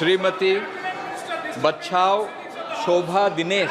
श्रीमती बच्छाव शोभा दिनेश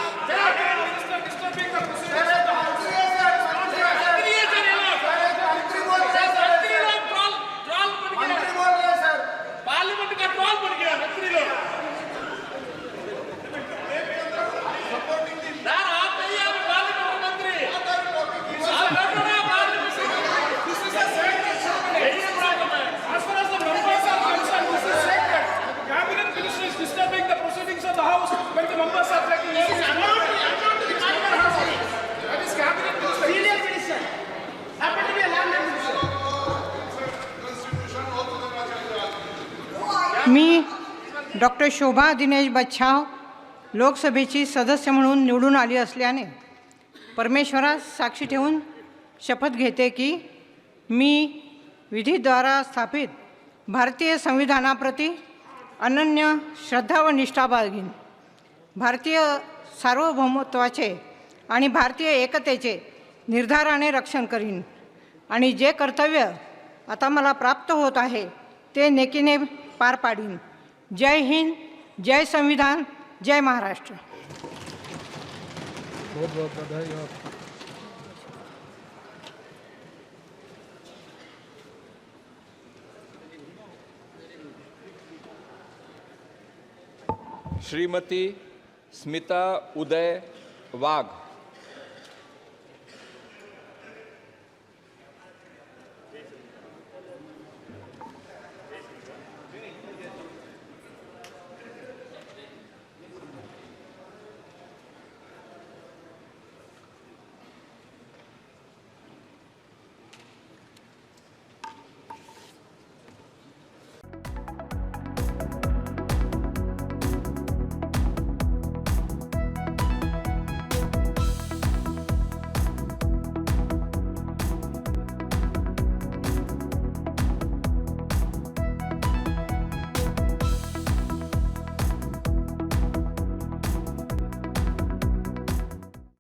मी डॉक्टर शोभा दिनेश बच्छाव लोकसभेची सदस्य म्हणून निवडून आली असल्याने परमेश्वरास साक्षी ठेवून शपथ घेते की मी विधीद्वारा स्थापित भारतीय संविधानाप्रती अनन्य श्रद्धा व निष्ठा बाळगीन. भारतीय सार्वभौमत्वाचे आणि भारतीय एकतेचे निर्धाराने रक्षण करीन. आणि जे कर्तव्य आता मला प्राप्त होत आहे ते नेकीने पार पाडीन. जय हिंद जय संविधान जय महाराष्ट्र. बहुत बहुत बधाई श्रीमती स्मिता उदय वाघ.